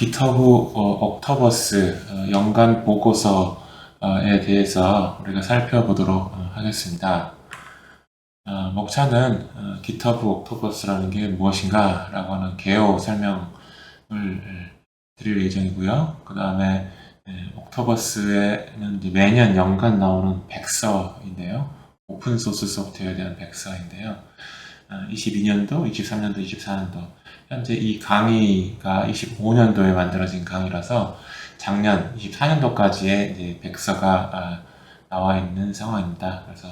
GitHub 어, 옥토버스 어, 연간 보고서에 대해서 우리가 살펴보도록 어, 하겠습니다. 어, 목차는 어, GitHub 옥토버스라는 게 무엇인가 라고 하는 개요 설명을 예, 드릴 예정이고요. 그 다음에 옥토버스에는 이제 매년 연간 나오는 백서인데요. 오픈소스 소프트웨어에 대한 백서인데요. 22년도, 23년도, 24년도 현재 이 강의가 25년도에 만들어진 강의라서 작년 24년도까지의 이제 백서가 아, 나와 있는 상황입니다. 그래서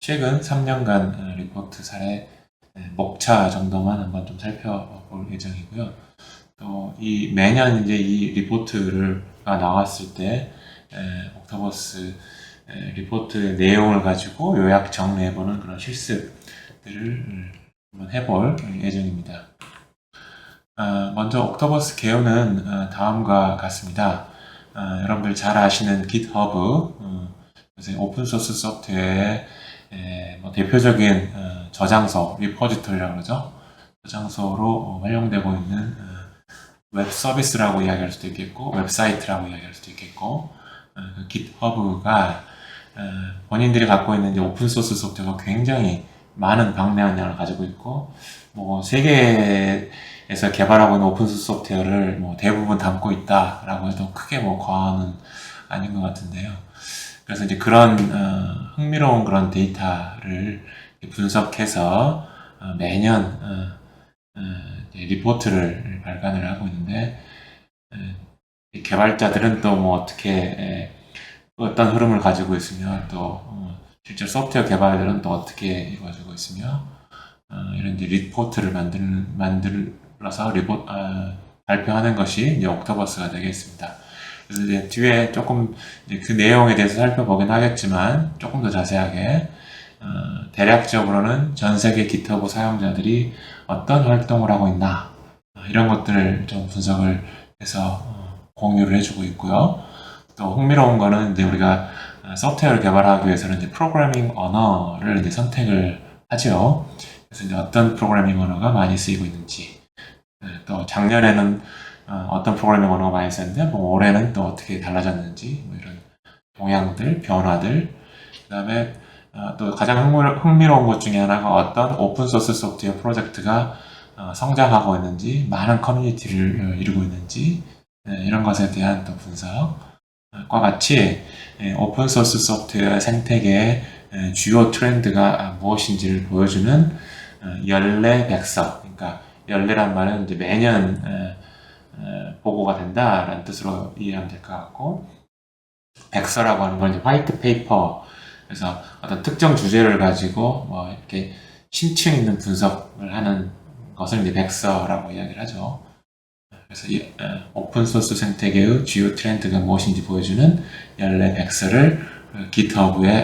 최근 3년간 어, 리포트 사례 네, 목차 정도만 한번 좀 살펴볼 예정이고요. 또 이 매년 이제 이 리포트가 나왔을 때 옥토버스 리포트 내용을 가지고 요약 정리해보는 그런 실습들을 한번 해볼 예정입니다. 어, 먼저 옥토버스 개요는 어, 다음과 같습니다. 어, 여러분들 잘 아시는 GitHub, 오픈소스 소프트웨어의 뭐 대표적인 저장소, 리포지토리라고 그러죠. 저장소로 활용되고 있는 웹 서비스라고 이야기할 수도 있겠고, 웹사이트라고 이야기할 수도 있겠고, 그 GitHub가 본인들이 갖고 있는 오픈소스 소프트웨어가 굉장히 많은 방대한 양을 가지고 있고, 뭐 세계 에서 개발하고 있는 오픈소스 소프트웨어를 뭐 대부분 담고 있다라고 해도 크게 뭐 과언은 아닌 것 같은데요. 그래서 이제 그런 어, 흥미로운 그런 데이터를 분석해서 어, 매년 어, 어 리포트를 발간을 하고 있는데 어, 개발자들은 또 뭐 어떻게 에, 어떤 흐름을 가지고 있으며 또 어, 실제 소프트웨어 개발들은 또 어떻게 이루어지고 있으며 이런 이제 리포트를 만들 만들 불러서 리포, 어, 발표하는 것이 이제 옥토버스가 되겠습니다. 그래서 이제 뒤에 조금 이제 그 내용에 대해서 살펴보긴 하겠지만 조금 더 자세하게 어, 대략적으로는 전 세계 기터브 사용자들이 어떤 활동을 하고 있나 어, 이런 것들을 좀 분석을 해서 어, 공유를 해주고 있고요. 또 흥미로운 거는 이제 우리가 어, 소프트웨어를 개발하기 위해서는 이제 프로그래밍 언어를 이제 선택을 하죠. 그래서 이제 어떤 프로그래밍 언어가 많이 쓰이고 있는지 네, 또 작년에는 어, 떤 프로그래밍 언어가 많이 썼는데 뭐 올해는 또 어떻게 달라졌는지 뭐 이런 동향들, 변화들. 그 다음에 어, 또 가장 흥미로운 것 중에 하나가 어떤 오픈소스 소프트웨어 프로젝트가 어, 성장하고 있는지 많은 커뮤니티를 이루고 있는지 네, 이런 것에 대한 또 분석과 같이 오픈소스 소프트웨어 생태계의 주요 트렌드가 무엇인지를 보여주는 연례 백서 그러니까 연례란 말은 이제 매년 에, 에, 보고가 된다라는 뜻으로 이해하면 될 것 같고 백서라고 하는 건 이제 화이트 페이퍼 그래서 어떤 특정 주제를 가지고 뭐 이렇게 심층 있는 분석을 하는 것을 이제 백서라고 이야기를 하죠. 그래서 이 에, 오픈 소스 생태계의 주요 트렌드가 무엇인지 보여주는 연례 백서를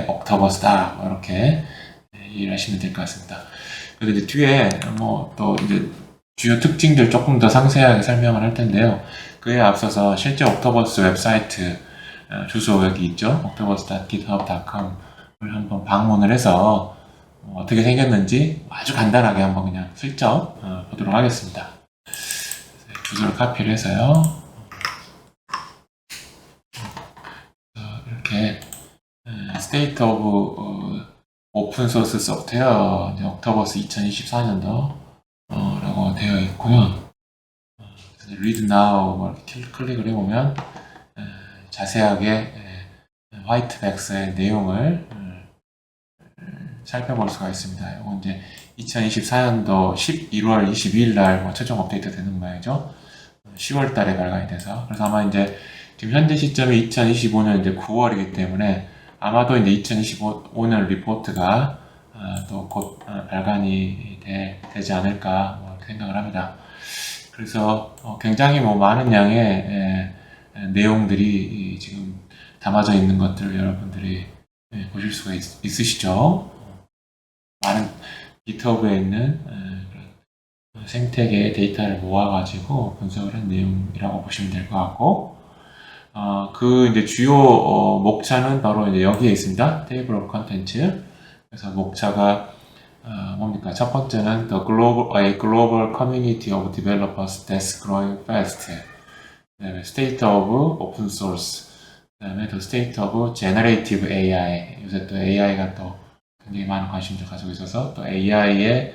옥토버스다 뭐 이렇게 이해하시면 될 것 같습니다. 그리고 이제 뒤에 뭐 또 이제 주요 특징들 조금 더 상세하게 설명을 할 텐데요. 그에 앞서서 실제 옥토버스 웹사이트 어, 주소 여기 있죠. octopus.github.com을 한번 방문을 해서 어떻게 생겼는지 아주 간단하게 한번 그냥 슬쩍 어, 보도록 하겠습니다. 주소를 카피를 해서요. 이렇게 스테이트 오브 오픈 소스 소프트웨어 옥토버스 2024년도 어, 되어 있고요. Read Now 뭐 클릭을 해보면 에, 자세하게 에, 화이트백스의 내용을 에, 살펴볼 수가 있습니다. 이건 이제 2024년도 11월 22일 날뭐 최종 업데이트 되는 모양이죠. 10월 달에 발간이 돼서 그래서 아마 이제 지금 현재 시점이 2025년 이제 9월이기 때문에 아마도 이제 2025년 리포트가 어, 또곧 어, 발간이 되, 지 않을까 뭐 생각을 합니다. 그래서 어, 굉장히 뭐 많은 양의 에, 에, 내용들이 지금 담아져 있는 것들을 여러분들이 에, 보실 수가 있, 으시죠 많은 기터브에 있는 생태계의 데이터를 모아가지고 분석을 한 내용이라고 보시면 될 것 같고, 어, 그 이제 주요 어, 목차는 바로 이제 여기에 있습니다. 테이블 오브 컨텐츠. 그래서 목차가 어, 뭡니까? 첫 번째는 the global, a global community of developers that's growing fast. 그다음에 state of open source, 그다음에 또 state of generative AI. 요새 또 AI가 또 굉장히 많은 관심을 가지고 있어서 또 AI에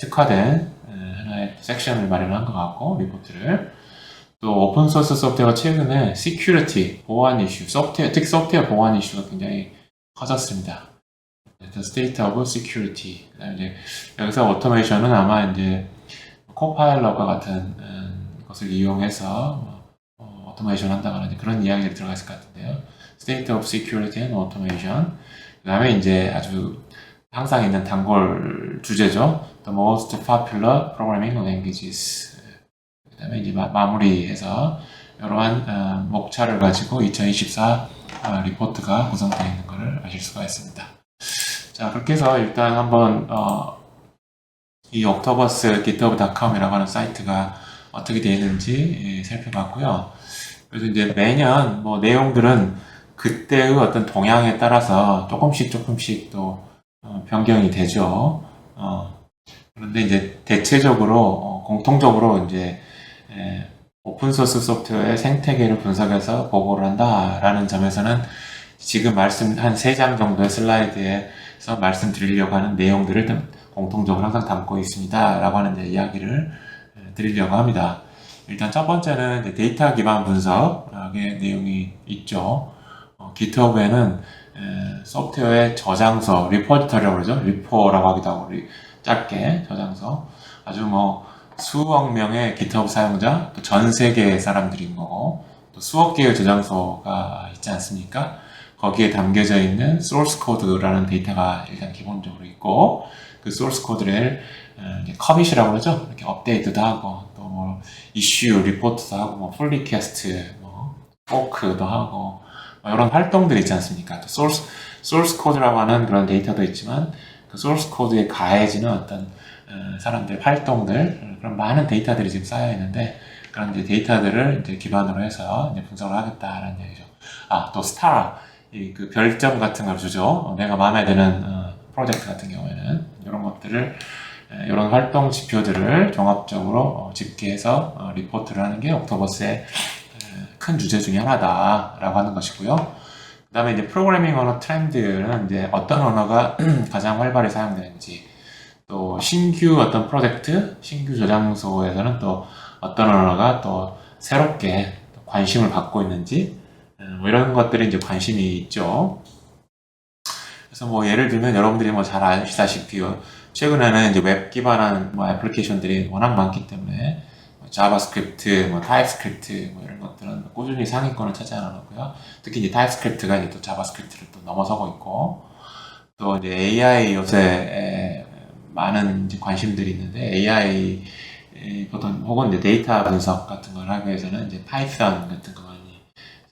특화된 에, 하나의 섹션을 마련한 것 같고 리포트를 또 오픈 소스 소프트웨어가 최근에 security 보안 이슈, 소프트웨어 특히 소프트웨어 보안 이슈가 굉장히 커졌습니다. State of security. 그다음에 이제 여기서 오토메이션은 아마 이제 코파일럿과 같은 음, 것을 이용해서 뭐, 어, 오토메이션 한다거나 그런 이야기들이 들어가 있을 것 같은데요. State of security and automation. 그 다음에 이제 아주 항상 있는 단골 주제죠. The most popular programming languages. 그 다음에 이제 마, 마무리해서 이러한 어, 목차를 가지고 2024 어, 리포트가 구성되어 있는 것을 아실 수가 있습니다. 자, 그렇게 해서 일단 한번 어, 이 옥토버스 github.com이라고 하는 사이트가 어떻게 되어 있는지 예, 살펴봤고요. 그래서 이제 매년 뭐 내용들은 그때의 어떤 동향에 따라서 조금씩 조금씩 또 어, 변경이 되죠. 어, 그런데 이제 대체적으로 어, 공통적으로 이제 에, 오픈소스 소프트웨어의 생태계를 분석해서 보고를 한다라는 점에서는 지금 말씀 한 세 장 정도의 슬라이드에서 말씀드리려고 하는 내용들을 좀 공통적으로 항상 담고 있습니다 라고 하는 이제 이야기를 에, 드리려고 합니다. 일단 첫 번째는 데이터 기반 분석의 내용이 있죠. 어, GitHub에는 에, 소프트웨어의 저장소, 리포지터리라고 그러죠. 리포라고 하기도 하고 우리 짧게 저장소. 아주 뭐 수억 명의 GitHub 사용자, 또 전 세계의 사람들인 거고, 또 수억 개의 저장소가 있지 않습니까? 거기에 담겨져 있는 source code라는 데이터가 일단 기본적으로 있고, 그 어, 이제 커밋이라고 그러죠. 이렇게 업데이트도 하고, 또 뭐 이슈 리포트도 하고, 뭐 풀리 캐스트, 뭐 포크도 하고, 뭐 이런 활동들이 있지 않습니까? 또 source source code라고 하는 그런 데이터도 있지만, 그 source code에 가해지는 어떤 어, 사람들 활동들 어, 그런 많은 데이터들이 지금 쌓여 있는데 그런 이제 데이터들을 이제 기반으로 해서 이제 분석을 하겠다라는 얘기죠. 아 또 스타 이 그 별점 같은 걸 주죠. 어, 내가 마음에 드는 어, 프로젝트 같은 경우에는 이런 것들을 에, 이런 활동 지표들을 종합적으로 어, 집계해서 어, 리포트를 하는 게 옥토버스의 에, 큰 주제 중에 하나다라고 하는 것이고요. 그 다음에 이제 프로그래밍 언어 트렌드는 이제 어떤 언어가 가장 활발히 사용되는지 또 신규 어떤 프로젝트, 신규 저장소에서는 또 어떤 언어가 또 새롭게 관심을 받고 있는지 음, 뭐 이런 것들이 이제 관심이 있죠. 그래서 뭐 예를 들면 여러분들이 뭐 잘 아시다시피 최근에는 이제 웹 기반한 뭐 애플리케이션들이 워낙 많기 때문에 뭐 자바스크립트, 뭐 타입스크립트 뭐 이런 것들은 꾸준히 상위권을 차지하고요. 특히 이제 타입스크립트가 이제 또 자바스크립트를 또 넘어서고 있고 또 이제 AI 요새 많은 이제 관심들이 있는데 AI 보통 혹은 이제 데이터 분석 같은 걸 하기 위해서는 이제 파이썬 같은 거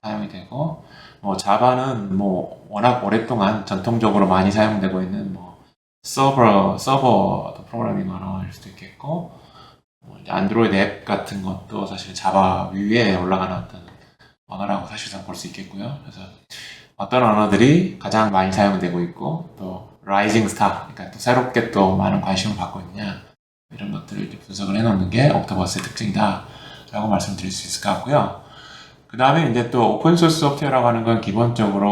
사용이 되고 뭐 자바는 뭐 워낙 오랫동안 전통적으로 많이 사용되고 있는 뭐 서버 서버 프로그래밍 언어일 수도 있겠고 뭐 안드로이드 앱 같은 것도 사실 자바 위에 올라가는 어떤 언어라고 사실상 볼 수 있겠고요. 그래서 어떤 언어들이 가장 많이 사용되고 있고 또 라이징 스타, 그러니까 또 새롭게 또 많은 관심을 받고 있느냐 이런 것들을 분석을 해놓는 게 옥토버스의 특징이다라고 말씀드릴 수 있을 것 같고요. 그 다음에 이제 또 오픈소스 소프트웨어라고 하는 건 기본적으로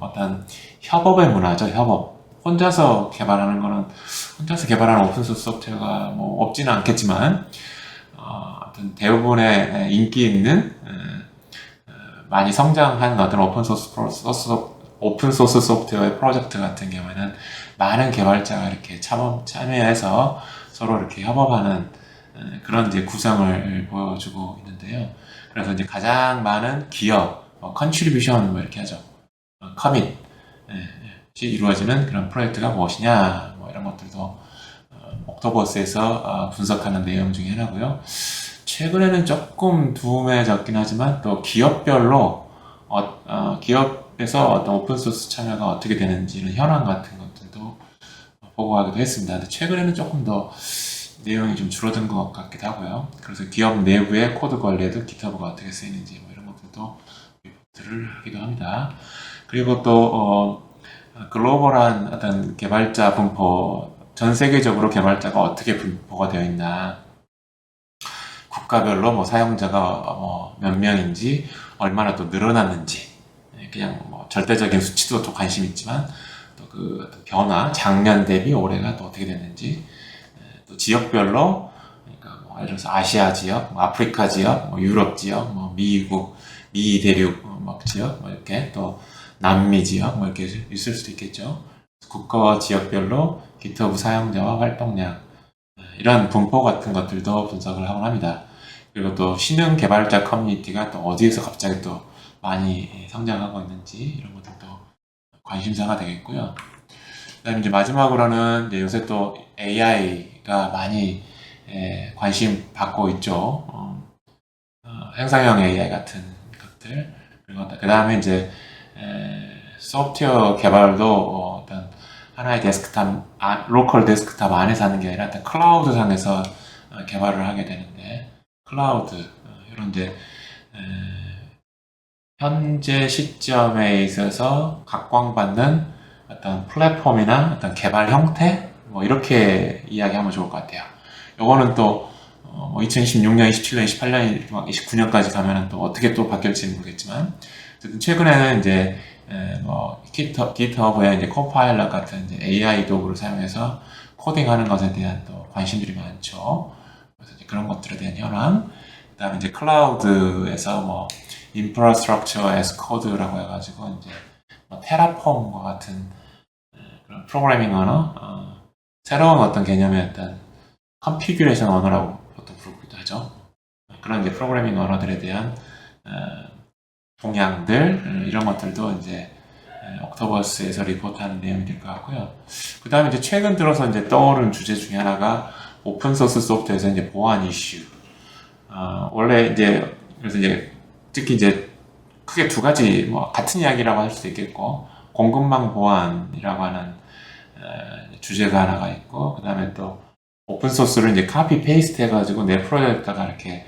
어, 떤 협업의 문화죠, 협업. 혼자서 개발하는 거는 혼자서 개발하는 오픈소스 소프트웨어가 뭐 없지는 않겠지만 어, 어떤 대부분의 인기 있는 어, 많이 성장한 어떤 오픈소스 소스 오픈소스 소프트웨어 프로젝트 같은 경우에는 많은 개발자가 이렇게 참여, 참여해서 서로 이렇게 협업하는 그런 이제 구성을 보여주고 있는데요. 그래서 이제 가장 많은 기업, 뭐 컨트리뷰션 뭐 이렇게 하죠. 커밋 이 이루어지는 그런 프로젝트가 무엇이냐 뭐 이런 것들도 옥토버스에서 분석하는 내용 중에 하나고요. 최근에는 조금 둔해졌긴 하지만 또 기업별로 어, 어, 기업에서 어떤 오픈소스 참여가 어떻게 되는지는 현황 같은 것들도 보고하기도 했습니다. 근데 최근에는 조금 더 내용이 좀 줄어든 것 같기도 하고요. 그래서 기업 내부의 코드 관리에도 기타브가 어떻게 쓰이는지 뭐 이런 것들도 리포트를 하기도 합니다. 그리고 또 어, 글로벌한 어떤 개발자 분포 전 세계적으로 개발자가 어떻게 분포가 되어 있나 국가별로 뭐 사용자가 뭐 몇 명인지 얼마나 또 늘어났는지 예, 그냥 뭐 절대적인 수치도 또 관심 있지만 또 그 변화 작년 대비 올해가 또 어떻게 됐는지 예, 또 지역별로 그러니까 뭐 예를 들어서 아시아 지역, 뭐 아프리카 지역, 뭐 유럽 지역, 뭐 미국, 미 대륙 어, 막 지역 뭐 이렇게 또 남미 지역 뭐 이렇게 있을 수도 있겠죠. 국가와 지역별로 GitHub 사용자와 활동량 예, 이런 분포 같은 것들도 분석을 하곤 합니다. 그리고 또 신흥 개발자 커뮤니티가 또 어디에서 갑자기 또 많이 성장하고 있는지 이런 것들도 관심사가 되겠고요. 그다음에 이제 마지막으로는 이제 요새 또 AI 가 많이 예, 관심 받고 있죠. 어, 어, 행사형 AI 같은 것들 그리고 그 다음에 이제 에, 소프트웨어 개발도 어, 어떤 하나의 데스크탑, 아, 로컬 데스크탑 안에서 하는 게 아니라 어떤 클라우드 상에서 어, 개발을 하게 되는데 클라우드 어, 이런 이제 에, 현재 시점에 있어서 각광받는 어떤 플랫폼이나 어떤 개발 형태 뭐 이렇게 이야기하면 좋을 것 같아요. 요거는 또 어, 뭐 2016년, 27년, 28년, 29년까지 가면은 또 어떻게 또 바뀔지 모르겠지만 최근에는 이제 에, 뭐 GitHub, GitHub의 이제 코파일럿 같은 이제 AI 도구를 사용해서 코딩하는 것에 대한 또 관심들이 많죠. 그래서 이제 그런 것들에 대한 현황, 그다음에 이제 클라우드에서 뭐 infrastructure as code라고 해가지고 이제 뭐 테라폼과 같은 에, 그런 프로그래밍 언어, 어, 새로운 어떤 개념의 어떤 컨피규레이션 언어라고 보통 부르기도 하죠. 그런 이제 프로그래밍 언어들에 대한 어, 동향들 어, 이런 것들도 이제 에, 옥토버스에서 리포트하는 내용이 될 것 같고요. 그 다음에 이제 최근 들어서 이제 떠오른 주제 중에 하나가 오픈 소스 소프트에서 이제 보안 이슈. 어, 원래 이제 그래서 이제 특히 이제 크게 두 가지 뭐 같은 이야기라고 할 수도 있겠고 공급망 보안이라고 하는 에, 주제가 하나가 있고 그 다음에 또 오픈 소스를 이제 카피 페이스트 해가지고 내 프로젝트가 이렇게,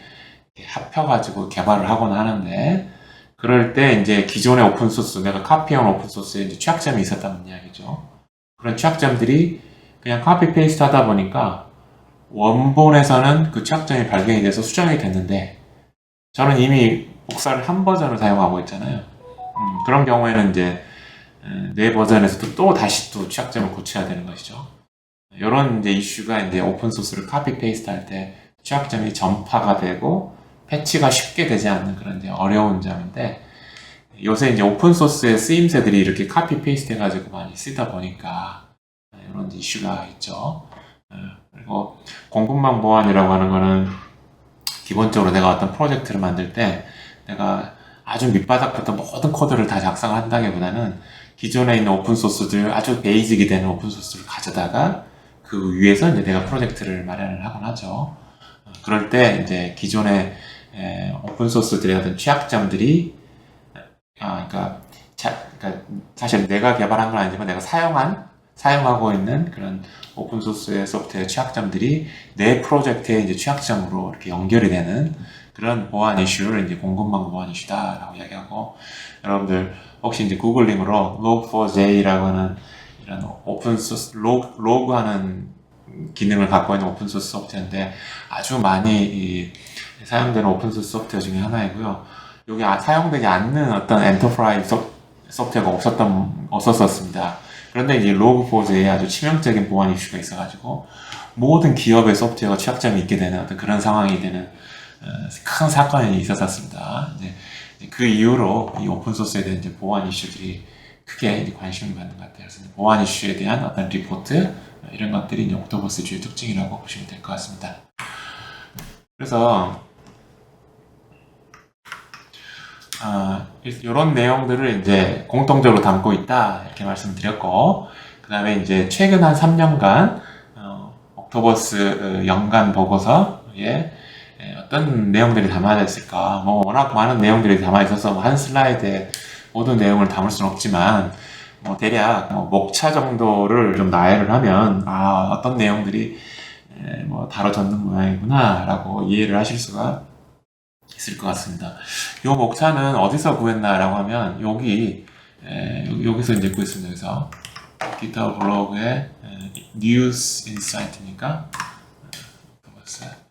합혀가지고 개발을 하거나 하는데 그럴 때 이제 기존의 오픈 소스 내가 카피한 오픈 소스에 이제 취약점이 있었다는 이야기죠. 그런 취약점들이 그냥 카피 페이스트 하다 보니까 원본에서는 그 취약점이 발견이 돼서 수정이 됐는데 저는 이미 복사를 한 버전을 사용하고 있잖아요. 음, 그런 경우에는 이제 에, 내 버전에서도 또 다시 또 취약점을 고쳐야 되는 것이죠. 이런 이제 이슈가 이제 오픈 소스를 카피 페이스트 할 때 취약점이 전파가 되고 패치가 쉽게 되지 않는 그런 이제 어려운 점인데 요새 이제 오픈 소스의 쓰임새들이 이렇게 카피 페이스트 해가지고 많이 쓰다 보니까 이런 이슈가 있죠. 어, 그리고 공급망 보안이라고 하는 거는 기본적으로 내가 어떤 프로젝트를 만들 때 내가 아주 밑바닥부터 모든 코드를 다 작성을 한다기보다는 기존에 있는 오픈 소스들 아주 베이직이 되는 오픈 소스를 가져다가 그 위에서 이제 내가 프로젝트를 마련을 하곤 하죠. 어, 그럴 때 이제 기존의 에, 오픈 소스들의 어떤 취약점들이 아, 그러니까, 자, 그러니까 사실 내가 개발한 건 아니지만 내가 사용한 사용하고 있는 그런 오픈 소스의 소프트웨어 취약점들이 내 프로젝트의 이제 취약점으로 이렇게 연결이 되는 그런 보안 이슈를 이제 공급망 보안 이슈다라고 이야기하고 여러분들 혹시 이제 구글링으로 log4j라고 하는 이런 오픈 소스 로그, 로그하는 기능을 갖고 있는 오픈 소스 소프트웨어인데 아주 많이 이 사용되는 오픈 소스 소프트웨어 중에 하나이고요. 여기 아- 사용되지 않는 어떤 엔터프라이즈 소, 소프트웨어가 없었던 없었었습니다. 그런데 이제 로그4j에 아주 치명적인 보안 이슈가 있어가지고 모든 기업의 소프트웨어가 취약점이 있게 되는 어떤 그런 상황이 되는 어, 큰 사건이 있었습니다. 이제 그 이후로 이 오픈 소스에 대한 이제 보안 이슈들이 크게 이제 관심을 받는 것 같아요. 그래서 보안 이슈에 대한 어떤 리포트 어, 이런 것들이 옥토버스 주의 특징이라고 보시면 될 것 같습니다. 그래서 아, 이런 내용들을 이제 공통적으로 담고 있다 이렇게 말씀드렸고 그 다음에 이제 최근 한 3년간 어, 옥토버스 어, 연간 보고서에 예, 어떤 내용들이 담아져 있을까 뭐 워낙 많은 내용들이 담아 있어서 뭐한 슬라이드에 모든 내용을 담을 수는 없지만 뭐 대략 뭐 목차 정도를 좀 나열을 하면 아 어떤 내용들이 에, 뭐 다뤄졌는 모양이구나라고 이해를 하실 수가 있을 것 같습니다. 이 목차는 어디서 구했나라고 하면 여기 에, 여기- 여기서 이제 구했습니다. 여기서 기타 블로그의 뉴스 인사이트니까 요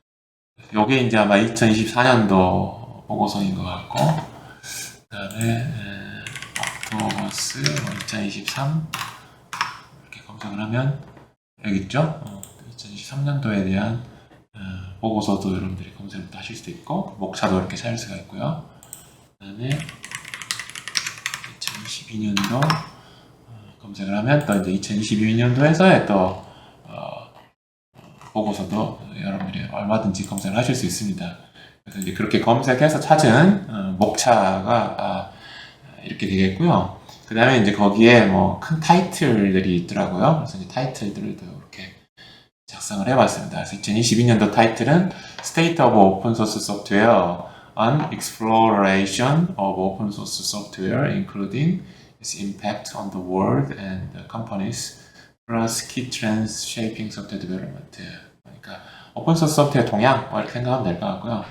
게 이제 아마 2024년도 보고서인 것 같고, 그 다음에, 옥토버스 2023 이렇게 검색을 하면 여기 있죠? 2023년도에 대한 어, 보고서도 여러분들이 검색을 또 하실 수도 있고, 목차도 이렇게 찾을 수가 있고요. 그 다음에 2022년도 검색을 하면 또 이제 2022년도에서의 또 어, 보고서도 여러분들이 얼마든지 검색을 하실 수 있습니다. 그래서 이제 그렇게 검색해서 찾은 어, 목차가 아, 이렇게 되겠고요. 그 다음에 이제 거기에 뭐 큰 타이틀들이 있더라고요. 그래서 이제 타이틀들도 이렇게 작성을 해봤습니다. 그래서 2022년도 타이틀은 State of Open Source Software on Exploration of Open Source Software, including its impact on the world and the companies, plus key trends shaping software development. 그러니까 오픈소스 소프트웨어 동향 뭐 이렇게 생각하면 될 것 같고요.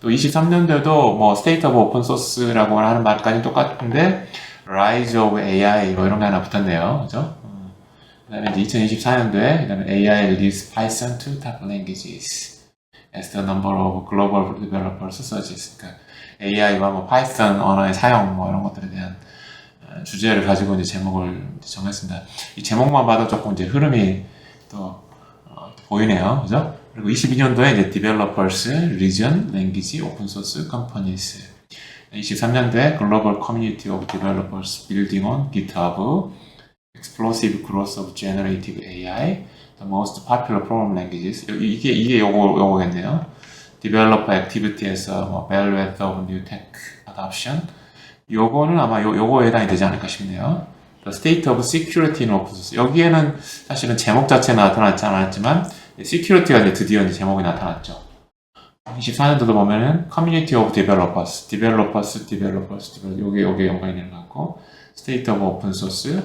또 23년도에도 뭐 of Open Source라고 하는 말까지 똑같은데 Rise of AI 뭐 이런 게 하나 붙었네요. 그죠? 어. 그다음에 이제 2024년도에 그다음에 AI leads Python to top languages as the number of global developers surges. 그러니까 AI와 뭐 파이썬 언어의 사용 뭐 이런 것들에 대한 어, 주제를 가지고 이제 제목을 이제 정했습니다. 이 제목만 봐도 조금 이제 흐름이 또 어, 보이네요. 그죠? 그리고 22년도에 이제 Developers, Region, Language, Open Source Companies 23년도에 Global Community of Developers Building on GitHub Explosive Growth of Generative AI The Most Popular Program Languages 요- 이게 이게 요거 요거겠네요. Developer Activity에서 뭐 Bellwether of New Tech Adoption 요거는 아마 요, 요거에 해당이 되지 않을까 싶네요. The State of Security in Source 여기에는 사실은 제목 자체는 나타나지 않았지만 Security가 이제 드디어 이제 제목이 나타났죠. 24년도도 보면은 Community of Developers, Developers, Developers, Developers 요게 요게 연관이 되는 것 같고 State of Open Source,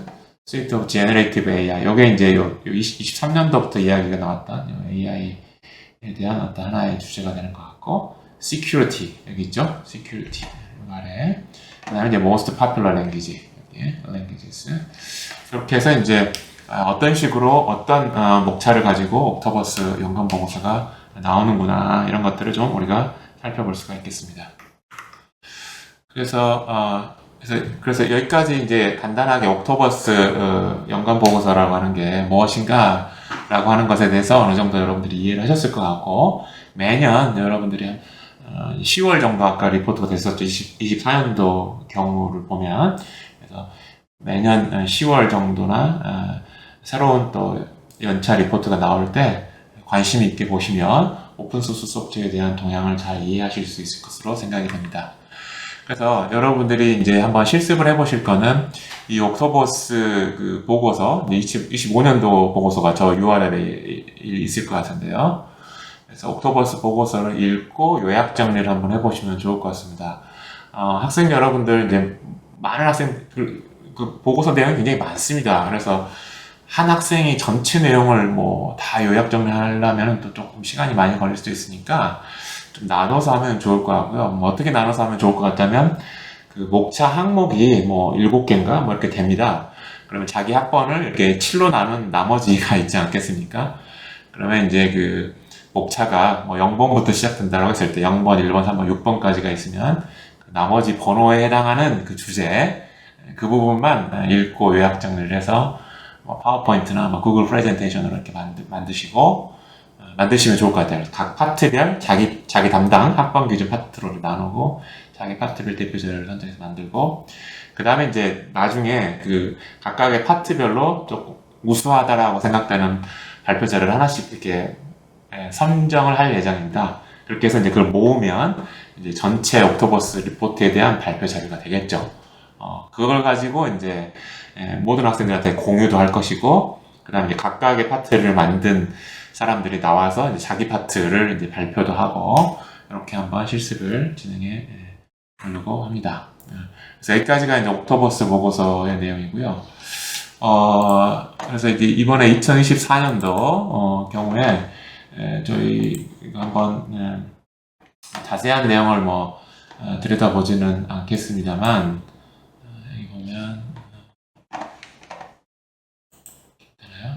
State of Generative AI 요게 이제 요, 요 23년도부터 이야기가 나왔던 요 AI에 대한 어떤 하나의 주제가 되는 것 같고 Security 여기 있죠? Security 요 아래 이제 Most Popular Language 여기 languages 이렇게 해서 이제 아, 어떤 식으로 어떤 어, 목차를 가지고 옥토버스 연관 보고서가 나오는구나 이런 것들을 좀 우리가 살펴볼 수가 있겠습니다. 그래서 어, 그래서, 그래서 여기까지 이제 간단하게 옥토버스 어, 연관 보고서라고 하는 게 무엇인가라고 하는 것에 대해서 어느 정도 여러분들이 이해를 하셨을 것 같고 매년 여러분들이 10월 정도 아까 리포트가 됐었죠. 20, 24년도 경우를 보면 그래서 매년 10월 정도나 어, 새로운 또 연차 리포트가 나올 때 관심 있게 보시면 오픈소스 소프트웨어에 대한 동향을 잘 이해하실 수 있을 것으로 생각이 됩니다. 그래서 여러분들이 이제 한번 실습을 해보실 거는 이 옥토버스 그 보고서, 20, 25년도 보고서가 저 URL에 있을 것 같은데요. 그래서 옥토버스 보고서를 읽고 요약 정리를 한번 해보시면 좋을 것 같습니다. 어, 학생 여러분들 이제 많은 학생 그, 그 보고서 내용이 굉장히 많습니다. 그래서 한 학생이 전체 내용을 뭐 다 요약 정리하려면 또 조금 시간이 많이 걸릴 수도 있으니까 좀 나눠서 하면 좋을 것 같고요. 뭐 어떻게 나눠서 하면 좋을 것 같다면 그 목차 항목이 뭐 일곱 개인가 뭐 이렇게 됩니다. 그러면 자기 학번을 이렇게 7로 나눈 나머지가 있지 않겠습니까? 그러면 이제 그 목차가 뭐 0번부터 시작된다고 했을 때 0번, 1번, 3번, 6번까지가 있으면 그 나머지 번호에 해당하는 그 주제 그 부분만 읽고 요약 정리를 해서 뭐 파워포인트나 뭐 구글 프레젠테이션으로 이렇게 만드, 만드시고 어, 만드시면 좋을 것 같아요. 각 파트별 자기 자기 담당 학번 기준 파트로 나누고 자기 파트별 대표자를 선정해서 만들고 그 다음에 이제 나중에 그 각각의 파트별로 조금 우수하다라고 생각되는 발표자를 하나씩 이렇게 예, 선정을 할 예정입니다. 그렇게 해서 이제 그걸 모으면 이제 전체 옥토버스 리포트에 대한 발표 자료가 되겠죠. 어, 그걸 가지고 이제 예, 모든 학생들한테 공유도 할 것이고, 그 다음에 각각의 파트를 만든 사람들이 나와서 이제 자기 파트를 이제 발표도 하고, 이렇게 한번 실습을 진행해 예, 보려고 합니다. 예, 그래서 여기까지가 이제 옥토버스 보고서의 내용이고요. 어, 그래서 이제 이번에 2024년도 어, 경우에 예, 저희 이거 한번 예, 자세한 내용을 뭐 어, 들여다보지는 않겠습니다만 어, 여기 보면 되나요?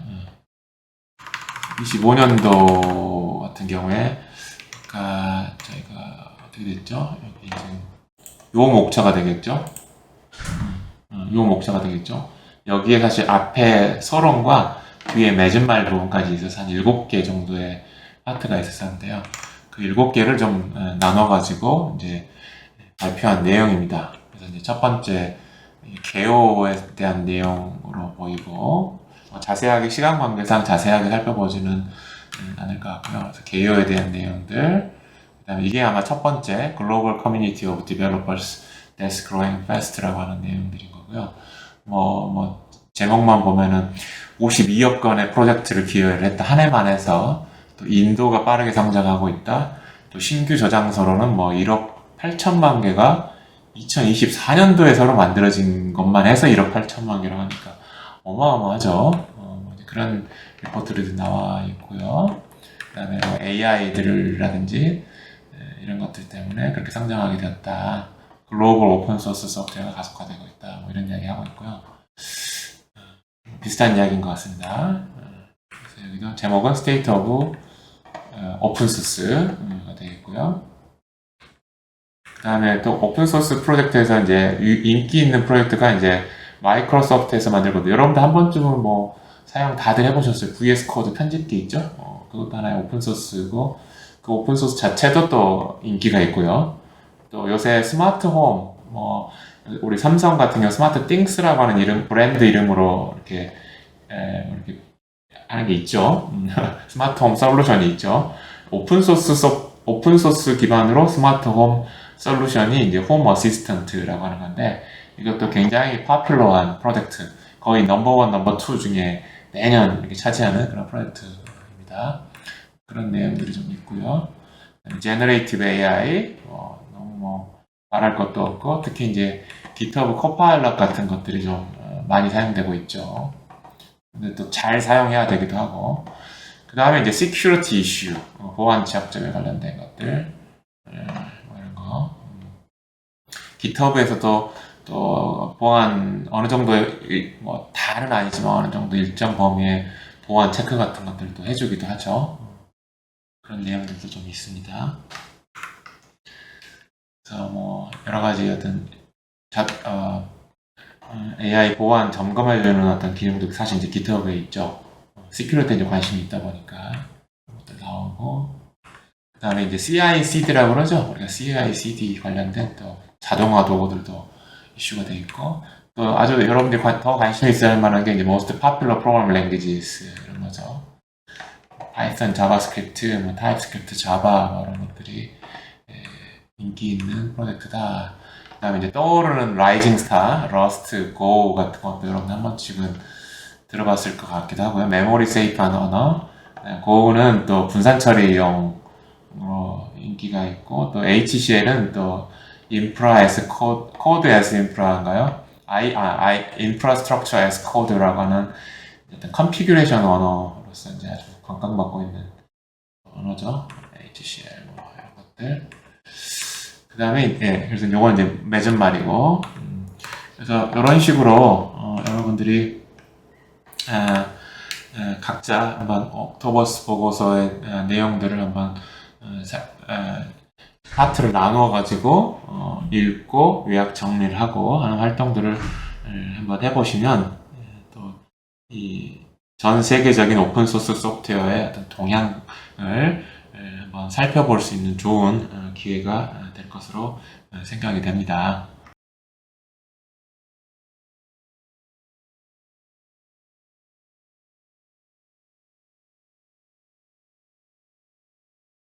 25년도 같은 경우에 아까 저희가 어떻게 됐죠? 여기 지금 요 목차가 되겠죠? 음, 요 목차가 되겠죠? 여기에 사실 앞에 서론과 뒤에 맺은 말 부분까지 있어서 한 7개 정도의 파트가 있었는데요. 그 7개를 좀 어, 나눠가지고 이제 발표한 내용입니다. 그래서 이제 첫 번째 이 개요에 대한 내용으로 보이고 어, 자세하게 시간 관계상 자세하게 살펴보지는 음, 않을 것 같고요. 그래서 개요에 대한 내용들 그다음에 이게 아마 첫 번째 Global Community of Developers that's Growing Fast라고 하는 내용들인 거고요. 뭐, 뭐 제목만 보면은 52억 건의 프로젝트를 기여를 했다 한 해만 해서 또 인도가 빠르게 성장하고 있다. 또 신규 저장소로는 뭐 1억 8천만 개가 2024년도에 서로 만들어진 것만 해서 1억 8천만 개라고 하니까 어마어마하죠. 어, 뭐 그런 리포트들이 나와 있고요. 그다음에 뭐 AI들이라든지 이런 것들 때문에 그렇게 성장하게 되었다. 글로벌 오픈 소스 소프트웨어가 가속화되고 있다. 뭐 이런 이야기 하고 있고요. 어, 비슷한 이야기인 것 같습니다. 어, 그래서 여기도 제목은 State of 오픈 소스가 되겠고요. 그 다음에 또 오픈 소스 프로젝트에서 이제 유- 인기 있는 프로젝트가 이제 마이크로소프트에서 만들거든요. 여러분들 한 번쯤은 뭐 사용 다들 해보셨어요. VS 코드 편집기 있죠? 어, 그것도 하나의 오픈 소스고 그 오픈 소스 자체도 또 인기가 있고요. 또 요새 스마트 홈, 뭐 우리 삼성 같은 경우 스마트 띵스라고 하는 이름 브랜드 이름으로 이렇게 에, 이렇게 하는 게 있죠. 음, 스마트 홈 솔루션이 있죠. 오픈 소스 소, 오픈 소스 기반으로 스마트 홈 솔루션이 이제 홈 어시스턴트라고 하는 건데 이것도 굉장히 파퓰러한 프로젝트 거의 넘버원 넘버 투 중에 매년 이렇게 차지하는 그런 프로젝트입니다. 그런 내용들이 좀 있고요. 제너레이티브 AI 어, 너무 뭐 말할 것도 없고 특히 이제 GitHub 코파일럿 같은 것들이 좀 어, 많이 사용되고 있죠. 근데 또 잘 사용해야 되기도 하고 그 다음에 이제 security issue 어, 보안 취약점에 관련된 것들 예, 뭐 이런 거 음. GitHub에서도 또 보안 어느 정도의 일- 뭐 다는 아니지만 어느 정도 일정 범위의 보안 체크 같은 것들도 해주기도 하죠. 그런 내용들도 좀 있습니다. 그래서 뭐 여러 가지 어떤 자, 어, 어, AI 보안 점검해주는 어떤 기능도 사실 이제 GitHub에 있죠. 시큐리티에 이제 관심이 있다 보니까 그런 것들 나오고 그 다음에 이제 CI/CD라고 그러죠. 우리가 CI/CD 관련된 또 자동화 도구들도 이슈가 돼 있고 또 아주 여러분들이 관- 더 관심 있어야 할 만한 게 이제 most popular program languages 이런 거죠. 파이썬, 자바스크립트, 뭐 타입스크립트, 자바 뭐 이런 것들이 에, 인기 있는 프로젝트다. 그다음에 이제 떠오르는 라이징 스타, 러스트, 고 같은 것도 여러분 한 번씩은 들어봤을 것 같기도 하고요. 메모리 세이프한 언어, 네, 고는 또 분산 처리용으로 인기가 있고 또 HCL은 또 인프라 as 코드, 코드 as 인프라인가요? I, 아, I, infrastructure as code라고 하는 어떤 컨피규레이션 언어로서 이제 아주 각광받고 있는 언어죠. HCL 뭐 이런 것들. 그 다음에 예, 그래서 요건 이제 맺은 말이고. 음, 그래서 이런 식으로 어, 여러분들이 아, 아, 각자 한번 옥토버스 보고서의 아, 내용들을 한번 어, 사- 아, 파트를 나누어 가지고 어, 읽고 요약 정리를 하고 하는 활동들을 에, 한번 해보시면 또 이 전 세계적인 오픈 소스 소프트웨어의 어떤 동향을 에, 한번 살펴볼 수 있는 좋은 어, 기회가 것으로 어, 생각이 됩니다.